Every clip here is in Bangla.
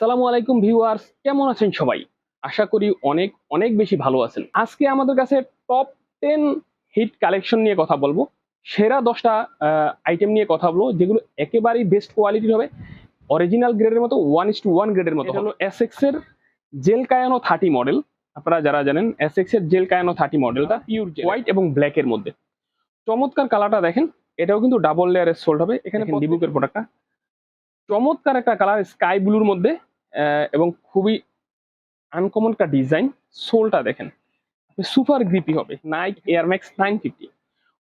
আসসালামু আলাইকুম ভিউয়ার্স কেমন আছেন সবাই? আশা করি অনেক অনেক বেশি ভালো আছেন। আজকে আমাদের কাছে টপ টেন হিট কালেকশন নিয়ে কথা বলব। সেরা দশটা আইটেম নিয়ে কথা বলব যেগুলো একেবারেই বেস্ট কোয়ালিটির হবে। অরিজিনাল গ্রেডের মতো ওয়ান ইস টু ওয়ান গ্রেডের মতো হলো এস এর জেল কায়ানো থার্টি মডেল আপনারা যারা জানেন এস এর জেল কায়ানো থার্টি মডেলটা পিওর হোয়াইট এবং ব্ল্যাক এর মধ্যে। চমৎকার কালারটা দেখেন এটাও কিন্তু ডাবল লেয়ারের সোল্ড হবে। এখানে ডিবুকের প্রোডাক্টটা চমৎকার একটা কালার স্কাই ব্লুর মধ্যে। এবং খুবই আনকমন একটা ডিজাইন সোলটা দেখেন। সুপার গ্রিপি হবে। Nike Air Max nine fifty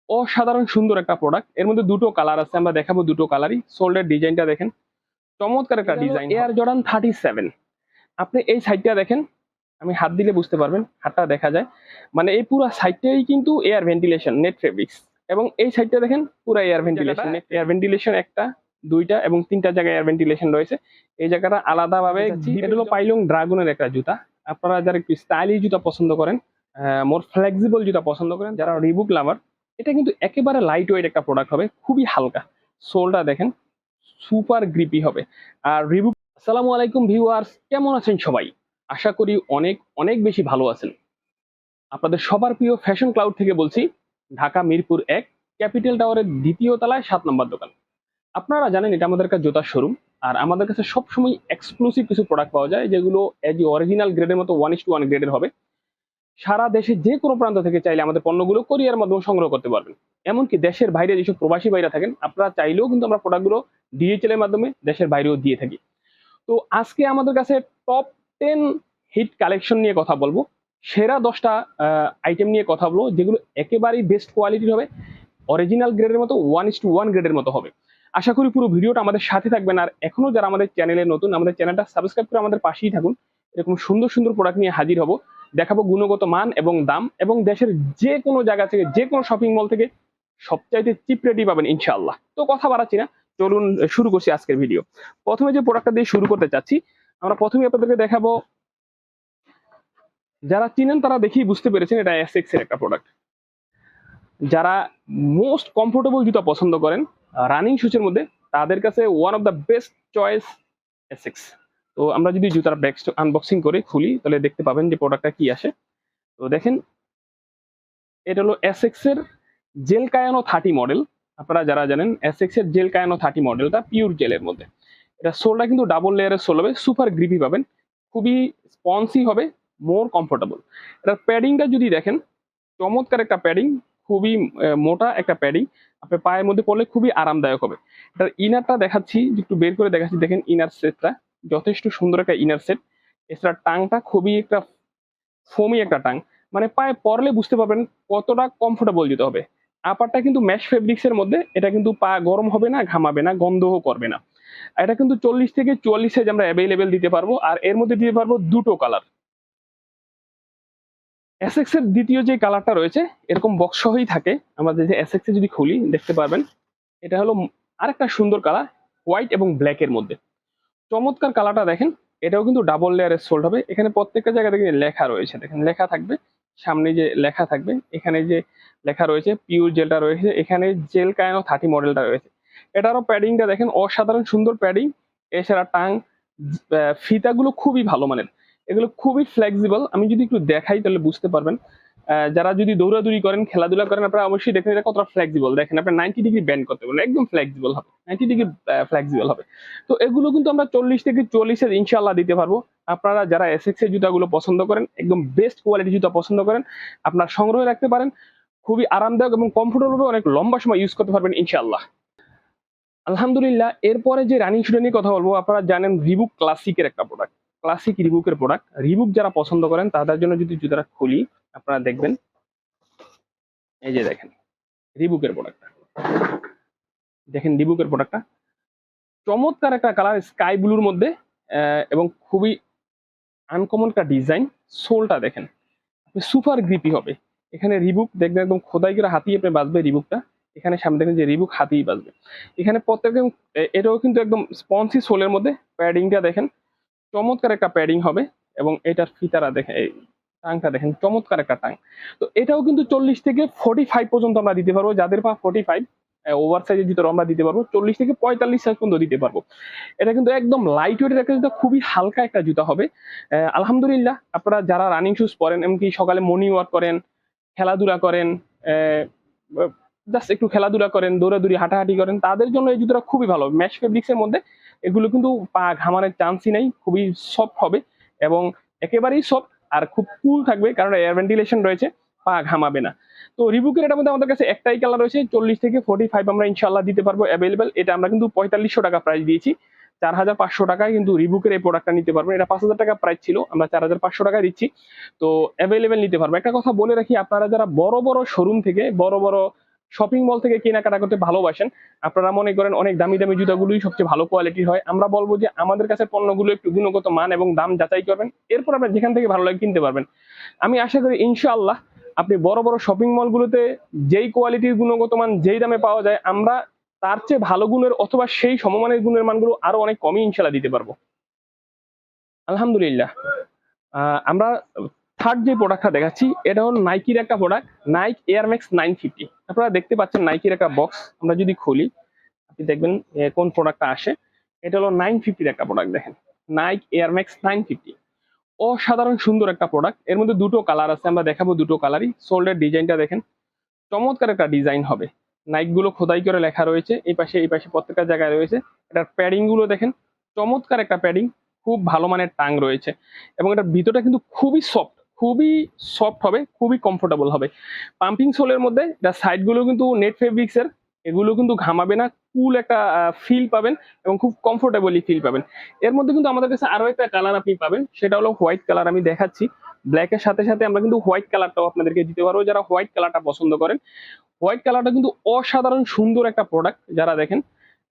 অসাধারণ সুন্দর একটা প্রোডাক্টের মধ্যে দুটো কালার আছে আমরা দেখাবো দুটো কালারই সোল্ডের ডিজাইনটা দেখেন। চমৎকার একটা design Air Jordan thirty seven আপনি এই সাইডটা দেখেন আমি হাত দিলে বুঝতে পারবেন হাতটা দেখা যায়। মানে এই পুরো সাইডটাই কিন্তু এয়ার ভেন্টিলেশন নেট ফেব্রিক্স এবং এই সাইডটা দেখেন পুরো এয়ার ভেন্টিলেশন এয়ার ভেন্টিলেশন একটা দুইটা এবং তিনটা জায়গায় এয়ার ভেন্টিলেশন রয়েছে। এই জায়গাটা আলাদাভাবে এটা হলো পাইলং ড্রাগনের একটা জুতা। আপনারা যারা একটু স্টাইলিশ জুতা পছন্দ করেন মোর ফ্লেক্সিবল জুতা পছন্দ করেন যারা রিবুক লাভার এটা কিন্তু একেবারে লাইট ওয়েট একটা প্রোডাক্ট হবে খুবই হালকা। সোলটা দেখেন সুপার গ্রিপি হবে। আর রিবুক আসসালামু আলাইকুম ভিউয়ার্স কেমন আছেন সবাই? আশা করি অনেক অনেক বেশি ভালো আছেন। আপনাদের সবার প্রিয় ফ্যাশন ক্লাউড থেকে বলছি ঢাকা মিরপুর এক ক্যাপিটাল টাওয়ারের দ্বিতীয় তলায় সাত নম্বর দোকান। আপনারা জানেন এটা আমাদের কাছে জুতার শোরুম আর আমাদের কাছে সবসময় এক্সক্লুসিভ কিছু প্রোডাক্ট পাওয়া যায় যেগুলো এজ অরিজিনাল গ্রেডের মতো ওয়ান ইস টু ওয়ান গ্রেডের হবে। সারা দেশে যে কোনো প্রান্ত থেকে চাইলে আমাদের পণ্যগুলো কোরিয়ার মাধ্যমে সংগ্রহ করতে পারবেন। এমনকি দেশের বাইরে যেসব প্রবাসী বাইরে থাকেন, আপনারা চাইলেও কিন্তু আমরা প্রোডাক্টগুলো ডিএচএল এর মাধ্যমে দেশের বাইরেও দিয়ে থাকি। তো আজকে আমাদের কাছে টপ টেন হিট কালেকশন নিয়ে কথা বলব। সেরা দশটা আইটেম নিয়ে কথা বলব, যেগুলো একেবারেই বেস্ট কোয়ালিটির হবে অরিজিনাল গ্রেডের মতো ওয়ান ইস টু ওয়ান গ্রেডের মতো হবে। আশা করি পুরো ভিডিওটা আমাদের সাথে থাকবেন। আর এখনও যারা আমাদের চ্যানেলে নতুন, আমাদের চ্যানেলটা সাবস্ক্রাইব করে আমাদের পাশেই থাকুন। এরকম সুন্দর সুন্দর প্রোডাক্ট নিয়ে হাজির হব। দেখাবো গুণগত মান এবং দাম এবং দেশের যে কোনো জায়গা থেকে, যে কোনো শপিং মল থেকে সবচাইতে চিপ রেটই পাবেন ইনশাআল্লাহ। তো কথা বাড়াচ্ছি না, চলুন শুরু করছি আজকের ভিডিও প্রথমে যে প্রোডাক্টটা দিয়ে শুরু করতে চাচ্ছি, আমরা প্রথমে আপনাদেরকে দেখাবো। যারা চিনেন তারা দেখেই বুঝতে পেরেছেন এটা এসএক্স এর একটা প্রোডাক্ট যারা মোস্ট কমফোর্টেবল জুতা পছন্দ করেন রানিং শুজের মধ্যে তাদের কাছে one of the best choice Essex তো আমরা যদি জুতার ব্যাগ আনবক্সিং করে খুলি, তাহলে দেখতে পাবেন যে প্রোডাক্টটা কি আসে। তো দেখেন, এটা হলো এসএক্স এর জেল কায়ানো থার্টি মডেল আপনারা যারা জানেন এসএক্স এর জেল কায়ানো থার্টি মডেলটা পিওর জেলের মধ্যে। এটা সোলটা কিন্তু ডাবল লেয়ারের সোল হবে সুপার গ্রিপি পাবেন, খুবই স্পঞ্জি হবে মোর কমফোর্টেবল এটার প্যাডিংটা যদি দেখেন, চমৎকার একটা প্যাডিং খুবই মোটা একটা প্যাডিং। আপনার পায়ের মধ্যে পড়লে খুবই আরামদায়ক হবে। এটার ইনারটা দেখাচ্ছি, একটু বের করে দেখাচ্ছি। দেখেন ইনার সেটটা, যথেষ্ট সুন্দর একটা ইনার সেট। এছাড়া টাংটা খুবই একটা ফোমি একটা টাং। মানে পায়ে পরলে বুঝতে পারবেন কতটা কমফোর্টেবল দিতে হবে। আপারটা কিন্তু ম্যাশ ফেব্রিক্স এর মধ্যে, এটা কিন্তু পা গরম হবে না, ঘামাবে না, গন্ধও করবে না। এটা কিন্তু চল্লিশ থেকে চুয়াল্লিশ সাইজ আমরা অ্যাভেলেবেল দিতে পারব। আর এর মধ্যে দিতে পারব দুটো কালার এসএক্স এর দ্বিতীয় যে কালারটা রয়েছে, এরকম বক্স সহই থাকে। আমাদের যে এসএক্স যদি খুলি, দেখতে পারবেন, এটা হলো আরেকটা সুন্দর কালার হোয়াইট এবং ব্ল্যাক এর মধ্যে। চমৎকার কালারটা দেখেন, এটাও কিন্তু ডাবল লেয়ারের সোল্ড হবে। এখানে প্রত্যেকটা জায়গা থেকে লেখা রয়েছে। দেখেন, লেখা থাকবে, সামনে যে লেখা থাকবে, এখানে যে লেখা রয়েছে পিওর জেলটা রয়েছে, এখানে জেল কায়ানো থার্টি মডেলটা রয়েছে। এটারও প্যাডিংটা দেখেন, অসাধারণ সুন্দর প্যাডিং এছাড়া টাং ফিতাগুলো খুবই ভালো মানের। এগুলো খুবই ফ্লেক্সিবল আমি যদি একটু দেখাই তাহলে বুঝতে পারবেন। যারা যদি দৌড়াদৌড়ি করেন, খেলাধুলা করেন, আপনারা অবশ্যই দেখেন এটা কতটা ফ্লেক্সিবল দেখেন আপনার নাইনটি ডিগ্রি ব্যান্ড করতে পারবেন, একদম ফ্লেক্সিবল হবে। নাইনটি ডিগ্রি ফ্লেক্সিবল হবে। তো এগুলো কিন্তু আমরা চল্লিশ থেকে চল্লিশের ইনশাল্লাহ দিতে পারব। আপনারা যারা এসএক্স এর জুতাগুলো পছন্দ করেন, একদম বেস্ট কোয়ালিটি জুতা পছন্দ করেন, আপনার সংগ্রহে রাখতে পারেন। খুবই আরামদায়ক এবং কমফোর্টেবল অনেক লম্বা সময় ইউজ করতে পারবেন ইনশাল্লাহ আলহামদুলিল্লাহ, এরপরে যে রানিং শুটে নিয়ে কথা বলব, আপনারা জানেন রিবুক ক্লাসিকের একটা প্রোডাক্ট ক্লাসিক রিবুকের প্রোডাক্ট রিবুক যারা পছন্দ করেন, তাদের জন্য যদি জুতাটা খুলি, আপনারা দেখবেন, এই যে দেখেন রিবুকের প্রোডাক্টটা দেখেন রিবুকের প্রোডাক্টটা চমৎকার একটা কালার স্কাই ব্লুর মধ্যে এবং খুবই আনকমন একটা ডিজাইন সোলটা দেখেন। সুপার গ্রিপি হবে। এখানে রিবুক দেখবেন একদম খোদাই করে হাতিয়ে আপনি বাঁচবে রিবুকটা এখানে সামনে দেখেন যে রিবুক হাতিয়ে বাঁচবে। এখানে প্রত্যেক এটাও কিন্তু একদম স্পঞ্জি সোলের মধ্যে প্যাডিংটা দেখেন চমৎকার একটা প্যাডিং হবে এবং এটার ফিতারা দেখেন এই টাংটা দেখেন, চমৎকার একটা টাং। তো এটাও কিন্তু চল্লিশ থেকে ফোর্টি ফাইভ পর্যন্ত আমরা দিতে পারব। যাদের পা ফোর্টি ফাইভ ওভার সাইজের জুতো আমরা দিতে পারব, চল্লিশ থেকে পঁয়তাল্লিশ সাইজ পর্যন্ত দিতে পারব। এটা কিন্তু একদম লাইট ওয়েটের একটা জুতো, খুবই হালকা একটা জুতা হবে। আলহামদুলিল্লাহ, আপনারা যারা রানিং শুজ পরেন, এমনকি সকালে মর্নিং ওয়াক করেন, খেলাধুলা করেন জাস্ট একটু খেলাধুলা করেন, দৌড়াদৌড়ি, হাঁটাহাঁটি করেন, তাদের জন্য এই জুতোটা খুবই ভালো ম্যাশ ফেব্রিক্সের মধ্যে এগুলো কিন্তু পা ঘামানোর চান্সই নেই, খুবই সফট হবে এবং একেবারেই সফট আর খুব কুল থাকবে কারণ এয়ার ভেন্টিলেশন রয়েছে, পা ঘামাবে না। তো রিবুকের এটার মধ্যে আমাদের কাছে একটাই কালার রয়েছে, চল্লিশ থেকে ফোর্টি ফাইভ আমরা ইনশাল্লাহ দিতে পারব অ্যাভেলেবেল এটা আমরা কিন্তু পঁয়তাল্লিশশো টাকা প্রাইস দিয়েছি চার হাজার পাঁচশো টাকায় কিন্তু রিবুকের এই প্রোডাক্টটা নিতে পারবেন এটা পাঁচ হাজার টাকা প্রাইস ছিল, আমরা চার হাজার পাঁচশো টাকায় দিচ্ছি। তো অ্যাভেলেবেল নিতে পারব। একটা কথা বলে রাখি, আপনারা যারা বড় বড় শোরুম থেকে বড় বড় শপিং মল থেকে কেনাকাটা করতে ভালোবাসেন। আপনারা মনে করেন অনেক দামি দামি জুতাগুলোই সবচেয়ে ভালো কোয়ালিটির হয়। আমরা বলব যে আমাদের কাছে পণ্যগুলো একটু গুণগত মান এবং দাম যাচাই করবেন। এরপর আপনার যেখান থেকে ভালো লাগে কিনতে পারবেন। আমি আশা করি ইনশাআল্লাহ আপনি বড় বড় শপিং মলগুলোতে যেই কোয়ালিটির গুণগত মান, যেই দামে পাওয়া যায়, আমরা তার চেয়ে ভালো গুণের অথবা সেই সমমানের গুণের মানগুলো আরও অনেক কমই ইনশাল্লাহ দিতে পারব। আলহামদুলিল্লাহ। আমরা থার্ড যে প্রোডাক্টটা দেখাচ্ছি, এটা হলো নাইকির একটা product Nike Air Max nine fifty আপনারা দেখতে পাচ্ছেন নাইকির একটা বক্স আমরা যদি খুলি, আপনি দেখবেন কোন প্রোডাক্টটা আসে। এটা হলো নাইন ফিফটির একটা প্রোডাক্ট দেখেন Nike Air Max nine fifty অসাধারণ সুন্দর একটা প্রোডাক্টের মধ্যে দুটো কালার আছে, আমরা দেখাবো দুটো কালারই সোল্ডের ডিজাইনটা দেখেন, চমৎকার একটা ডিজাইন হবে। নাইকগুলো খোদাই করে লেখা রয়েছে, এই পাশে এই পাশে প্রত্যেকটা জায়গায় রয়েছে। এটার প্যাডিংগুলো দেখেন, চমৎকার একটা প্যাডিং খুব ভালো মানের টাং রয়েছে। এবং এটার ভিতরটা কিন্তু খুবই সফট খুবই সফট হবে, খুবই কমফোর্টেবল হবে। পাম্পিং সোলের মধ্যে এটা সাইডগুলো কিন্তু নেট ফেব্রিক্স এর, এগুলো কিন্তু ঘামাবে না কুল একটা ফিল পাবেন এবং খুব কমফোর্টেবলি ফিল পাবেন। এর মধ্যে কিন্তু আমাদের কাছে আরও একটা কালার আপনি পাবেন, সেটা হলো হোয়াইট কালার আমি দেখাচ্ছি। ব্ল্যাকের সাথে সাথে আমরা কিন্তু হোয়াইট কালারটাও আপনাদেরকে দিতে পারব, যারা হোয়াইট কালারটা পছন্দ করেন। হোয়াইট কালারটা কিন্তু অসাধারণ সুন্দর একটা প্রোডাক্ট যারা দেখেন,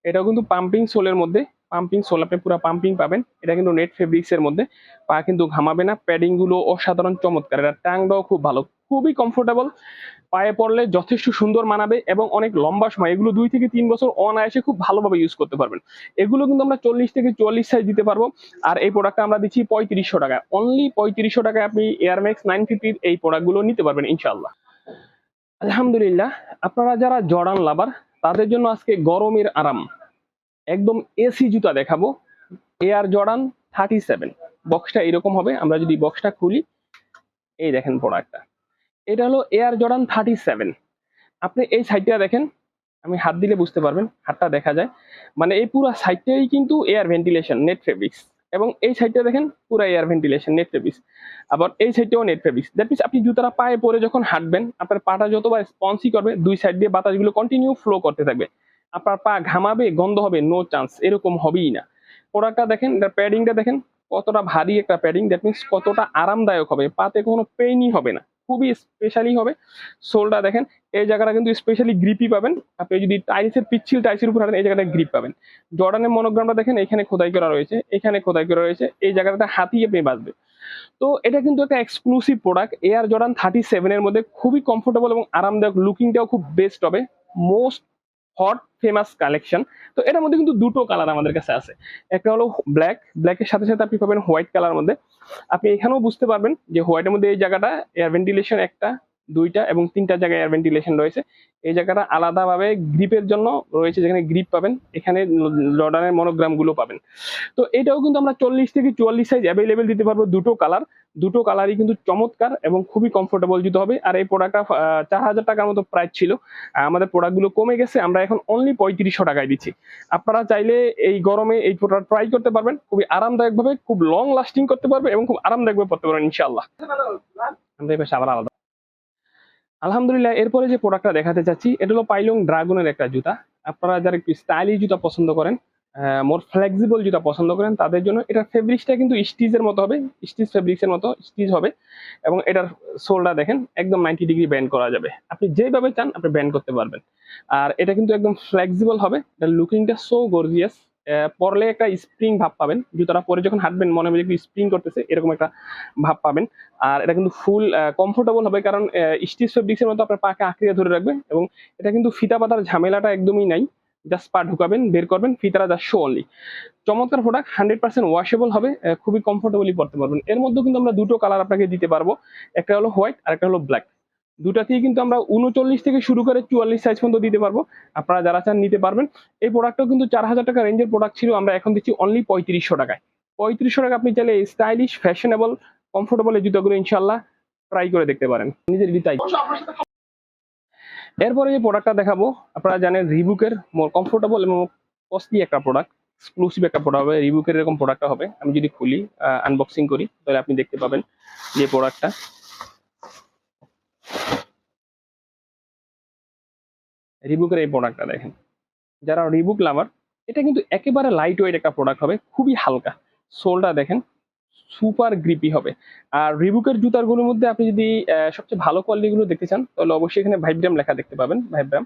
এটাও কিন্তু পাম্পিং সোলের মধ্যে পাম্পিং সোল আপনি পুরো পাম্পিং পাবেন। এটা কিন্তু নেট ফেব্রিক্স এর মধ্যে। পা কিন্তু ঘামাবে না। প্যাডিংগুলো অসাধারণ, চমৎকার। এটা ট্যাংটাও খুব ভালো। খুবই কমফোর্টেবল পায়ে পড়লে যথেষ্ট সুন্দর মানাবে এবং অনেক লম্বা সময়। এগুলো দুই থেকে তিন বছর অনায়াসে খুব ভালোভাবে ইউজ করতে পারবেন। এগুলো কিন্তু আমরা চল্লিশ থেকে চুয়াল্লিশ সাইজ দিতে পারব। আর এই প্রোডাক্টটা আমরা দিচ্ছি পঁয়ত্রিশশো টাকায় অনলি পঁয়ত্রিশশো টাকায় আপনি এয়ারম্যাক্স নাইন ফিফটির এই প্রোডাক্টগুলো নিতে পারবেন ইনশাল্লাহ আলহামদুলিল্লাহ। আপনারা যারা জর্ডান লাভার তাদের জন্য আজকে গরমের আরাম। একদম এসি জুতা দেখাবো। এয়ার জর্ডান থার্টি সেভেন বক্সটা এরকম হবে, আমরা যদি বক্সটা খুলি, এই দেখেন প্রোডাক্টটা এটা হলো এয়ার জর্ডান থার্টি সেভেন আপনি এই সাইডটা দেখেন, আমি হাত দিলে বুঝতে পারবেন, হাতটা দেখা যায়। মানে এই পুরো সাইডটাই কিন্তু এয়ার ভেন্টিলেশন নেট ফেব্রিক্স এবং এই সাইডটা দেখেন, পুরো এয়ার ভেন্টিলেশন নেট ফেব্রিক্স আবার এই সাইডটাও নেট ফেব্রিক্স দ্যাট মিনস আপনি জুতাটা পায়ে পরে যখন হাঁটবেন, আপনার পাটা যতবার স্পন্সি করবে, দুই সাইড দিয়ে বাতাসগুলো কন্টিনিউ ফ্লো করতে থাকবে। আপনার পা ঘামাবে, গন্ধ হবে নো চান্স এরকম হবেই না। প্রোডাক্টটা দেখেন প্যাডিংটা দেখেন, কতটা ভারী একটা প্যাডিং দ্যাট মিনস কতটা আরামদায়ক হবে। পাতে কোনো পেইনই হবে না, খুবই স্পেশালি হবে। সোলটা দেখেন, এই জায়গাটা কিন্তু স্পেশালি গ্রিপই পাবেন। আপনি যদি টাইলসের পিচ্ছিল টাইলসের উপর হাঁটেন, এই জায়গাটা গ্রিপ পাবেন। জর্ডানের মনোগ্রামটা দেখেন, এখানে খোদাই করা রয়েছে, এখানে খোদাই করা রয়েছে, এই জায়গাটা হাতি আপনি বাঁচবে তো এটা কিন্তু একটা exclusive product Air Jordan thirty সেভেনের মধ্যে খুবই কমফোর্টেবল এবং আরামদায়ক লুকিংটাও খুব বেস্ট হবে। মোস্ট হট ফেমাস কালেকশন তো এটার মধ্যে কিন্তু দুটো কালার আমাদের কাছে আছে। একটা হলো ব্ল্যাক ব্ল্যাকের সাথে সাথে আপনি পাবেন হোয়াইট কালার মধ্যে। আপনি এখানেও বুঝতে পারবেন যে হোয়াইটের মধ্যে এই জায়গাটা এয়ার ভেন্টিলেশন একটা দুইটা এবং তিনটা জায়গায় এয়ার ভেন্টিলেশন রয়েছে। এই জায়গাটা আলাদাভাবে গ্রিপের জন্য রয়েছে যেখানে গ্রিপ পাবেন এখানে জর্ডানের মনোগ্রামগুলো পাবেন। তো এটাও কিন্তু আমরা চল্লিশ থেকে চুয়াল্লিশ সাইজ অ্যাভেলেবেল দিতে পারব দুটো কালার দুটো কালারই কিন্তু চমৎকার এবং খুবই কমফোর্টেবল দিতে হবে। আর এই প্রোডাক্টটা চার হাজার টাকার মতো প্রাইস ছিল। আমাদের প্রোডাক্টগুলো কমে গেছে আমরা এখন অনলি পঁয়ত্রিশশো টাকায় দিচ্ছি। আপনারা চাইলে এই গরমে এই প্রোডাক্ট ট্রাই করতে পারবেন। খুবই আরামদায়ক ভাবে খুব লং লাস্টিং করতে পারবে এবং খুব আরামদায়ক ভাবে পড়তে পারবেন ইনশাআল্লাহ। আমরা পাশে আবার আলাদা আলহামদুলিল্লাহ, এরপরে যে প্রোডাক্টটা দেখাতে চাচ্ছি, এটা হলো পাইলং ড্রাগনের একটা জুতা। আপনারা যারা একটু স্টাইলিশ জুতা পছন্দ করেন মোর ফ্লেক্সিবল জুতা পছন্দ করেন, তাদের জন্য এটার ফেব্রিক্সটা কিন্তু স্টিচের মতো হবে স্টিচ ফেব্রিক্সের মতো স্টিচ হবে এবং এটার সোলটা দেখেন, একদম নাইনটি ডিগ্রি ব্যান্ড করা যাবে। আপনি যেভাবে চান, আপনি ব্যান্ড করতে পারবেন। আর এটা কিন্তু একদম ফ্লেক্সিবল হবে, এটার লুকিংটা সো গর্জিয়াস পরলে একটা স্প্রিং ভাব পাবেন। জুতাটা পরে যখন হাঁটবেন, মনে হবে একটু স্প্রিং করতেছে, এরকম একটা ভাব পাবেন। আর এটা কিন্তু ফুল কমফোর্টেবল হবে কারণ স্টিচ ফেব্রিক্সের মতো আপনার পাকে আঁকড়িয়ে ধরে রাখবে এবং এটা কিন্তু ফিতা পাতার ঝামেলাটা একদমই নাই। জাস্ট পা ঢুকাবেন, বের করবেন ফিতারা জাস্ট শো অনলি চমৎকার প্রোডাক্ট হান্ড্রেড পার্সেন্ট ওয়াশেবল হবে খুবই কমফোর্টেবলি পড়তে পারবেন। এর মধ্যে কিন্তু আমরা দুটো কালার আপনাকে দিতে পারব। একটা হলো হোয়াইট আর একটা হলো ব্ল্যাক দুটাতেই কিন্তু আমরা উনচল্লিশ থেকে শুরু করে চুয়াল্লিশ সাইজ পর্যন্ত দিতে পারব। আপনারা যারা চান নিতে পারবেন। এই প্রোডাক্টটাও কিন্তু চার হাজার টাকা রেঞ্জের প্রোডাক্ট ছিল, আমরা এখন দিচ্ছি অনলি পঁয়ত্রিশশো টাকায়। পঁয়ত্রিশশো টাকা আপনি চাইলে স্টাইলিশ ফ্যাশনেবল কমফোর্টেবল এই জুতোগুলো ইনশাল্লাহ ট্রাই করে দেখতে পারেন। নিজের তাই এরপরে যে প্রোডাক্টটা দেখাবো, আপনারা জানেন রিবুকের মোর কমফোর্টেবল এবং কস্টলি একটা প্রোডাক্ট এক্সক্লুসিভ একটা প্রোডাক্ট হবে। রিবুকের এরকম প্রোডাক্টটা হবে। আমি যদি খুলি আনবক্সিং করি, তাহলে আপনি দেখতে পাবেন যে প্রোডাক্টটা রিবুকের এই প্রোডাক্টটা দেখেন। যারা রিবুক লাভার এটা কিন্তু একেবারে লাইট ওয়েট একটা প্রোডাক্ট হবে, খুবই হালকা। সোলটা দেখেন সুপার গ্রিপি হবে। আর রিবুকের জুতারগুলোর মধ্যে আপনি যদি সবচেয়ে ভালো কোয়ালিটিগুলো দেখতে চান, তাহলে অবশ্যই এখানে ভাইব্রাম লেখা দেখতে পাবেন ভাইব্রাম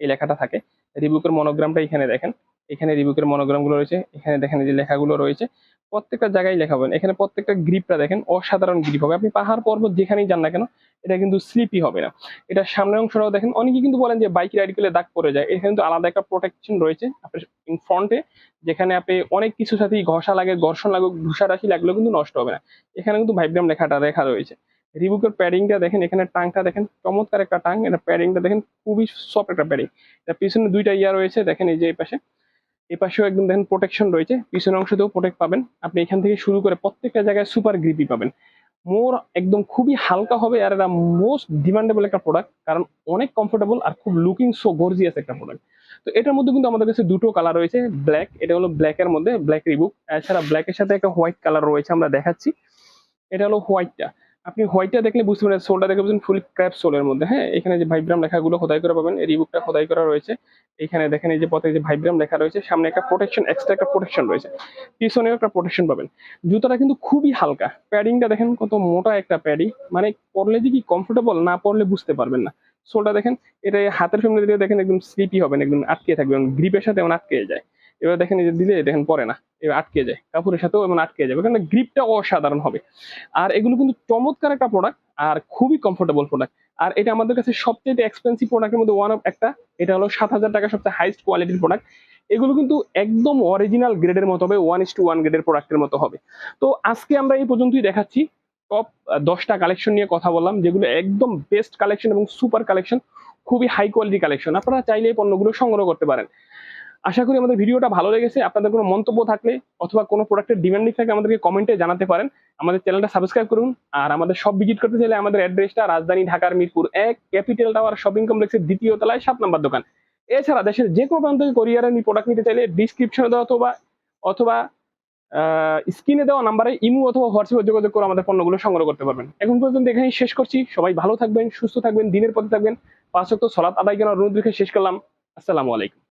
এই লেখাটা থাকে। রিবুকের মনোগ্রামটা এখানে দেখেন। এখানে রিবুকের মনোগ্রামগুলো রয়েছে, এখানে দেখেন যে লেখাগুলো রয়েছে, প্রত্যেকটা জায়গায় লেখা পাবেন এখানে প্রত্যেকটা গ্রিপটা দেখেন, অসাধারণ গ্রিপ হবে। আপনি পাহাড় পর্বত যেখানেই যান না কেন, এটা কিন্তু স্লিপি হবে না। এটা সামনের অংশটাও দেখেন অনেকে কিন্তু বলেন যে বাইক রাইড করলে দাগ পড়ে যায়। এখানে কিন্তু আলাদা একটা প্রোটেকশন রয়েছে, আপনার ফ্রন্টে যেখানে আপনি অনেক কিছুর সাথেই ঘষা লাগে, ঘর্ষণ লাগে ঘুষারাশি লাগলেও কিন্তু নষ্ট হবে না। এখানে কিন্তু ভাইব্রাম লেখাটা লেখা রয়েছে। রিবুকের প্যাডিংটা দেখেন, এখানে টাংটা দেখেন, চমৎকার একটা টাং। এটা প্যাডিংটা দেখেন, খুবই সফট একটা প্যাডিং এটা পিছনে দুইটা ইয়া রয়েছে, দেখেন এই যে এই পাশে। এই পাশেও একদম দেখেন প্রোটেকশন রয়েছে, পিছনের অংশতেও প্রোটেক্ট পাবেন। আপনি এখান থেকে শুরু করে প্রত্যেকটা জায়গায় সুপার গ্রিপি পাবেন। মোর একদম খুবই হালকা হবে আর এটা মোস্ট ডিমান্ডেবল একটা প্রোডাক্ট কারণ অনেক কমফোর্টেবল আর খুব লুকিং সো গর্জিয়াস একটা প্রোডাক্ট তো এটার মধ্যে কিন্তু আমাদের কাছে দুটো কালার রয়েছে ব্ল্যাক এটা হলো ব্ল্যাকের মধ্যে ব্ল্যাক রিবুক এছাড়া ব্ল্যাকের সাথে একটা হোয়াইট কালার রয়েছে আমরা দেখাচ্ছি। এটা হলো হোয়াইটটা আপনি হোয়াইটটা দেখলে বুঝতে পারেন সোলটা দেখে বুঝবেন ফুল ক্র্যাপ সোলের মধ্যে। হ্যাঁ এখানে যে ভাইব্রাম লেখাগুলো খোদাই করে পাবেন এই রিবুকটা খোদাই করা রয়েছে। এখানে দেখেন এই যে পথে যে ভাইব্রাম লেখা রয়েছে, সামনে একটা প্রোটেকশন এক্সট্রা একটা প্রোটেকশন রয়েছে। পিছনেও একটা প্রোটেকশন পাবেন। জুতাটা কিন্তু খুবই হালকা। প্যাডিংটা দেখেন কত মোটা একটা প্যাডি মানে পরলে যে কি কমফোর্টেবল না পরলে বুঝতে পারবেন না। সোলটা দেখেন, এটা হাতের সামনে দিলে দেখেন একদম স্লিপি হবেন, একদম আটকে থাকবেন গ্রিপের সাথে এমন আটকে যায়। এবার দেখেন এই যে দিলে দেখেন পরে না, এবার আটকে যায়। কাপড়ের সাথেও এমন আটকে যাবে, কারণ গ্রিপটা অসাধারণ হবে। আর এগুলো কিন্তু চমৎকার একটা প্রোডাক্ট আর খুবই কমফোর্টেবল প্রোডাক্ট আর এটা আমাদের কাছে সবচেয়ে এক্সপেন্সিভ প্রোডাক্টের মধ্যে ওয়ান অফ একটা, এটা হলো সাত হাজার টাকা সবচেয়ে হাইস্ট কোয়ালিটির প্রোডাক্ট এগুলো কিন্তু একদম অরিজিনাল গ্রেডের মতো হবে ওয়ান ইস টু ওয়ান গ্রেডের প্রোডাক্টের মতো হবে। তো আজকে আমরা এই পর্যন্তই দেখাচ্ছি। টপ দশটা কালেকশন নিয়ে কথা বললাম, যেগুলো একদম বেস্ট কালেকশন এবং সুপার কালেকশন খুবই হাই কোয়ালিটি কালেকশন আপনারা চাইলে এই পণ্যগুলো সংগ্রহ করতে পারেন। আশা করি আমাদের ভিডিওটা ভালো লেগেছে। আপনাদের কোনো মন্তব্য থাকলে অথবা কোনো প্রোডাক্টের ডিমান্ডিং থাকলে আমাদেরকে কমেন্টে জানাতে পারেন। আমাদের চ্যানেলটা সাবস্ক্রাইব করুন। আর আমাদের সব ভিজিট করতে চাইলে আমাদের অ্যাড্রেসটা রাজধানী ঢাকার মিরপুর এক ক্যাপিটাল টাওয়ার শপিং কমপ্লেক্সের দ্বিতীয় তলায় সাত নম্বর দোকান। এছাড়া দেশের যে কোনো প্রান্ত থেকে কোরিয়ারের প্রোডাক্ট নিতে চাইলে ডিসক্রিপশনে দেওয়া অথবা অথবা স্ক্রিনে দেওয়া নাম্বারে ইমু অথবা হোয়াটসঅ্যাপে যোগাযোগ করে আমাদের পণ্যগুলো সংগ্রহ করতে পারবেন। এখন পর্যন্ত এখানেই শেষ করছি। সবাই ভালো থাকবেন, সুস্থ থাকবেন, দিনের পথে থাকবেন। পাঁচ অক্ট সলাৎ আদায় করার অনুরোধ রেখে শেষ করলাম। আসসালামু আলাইকুম।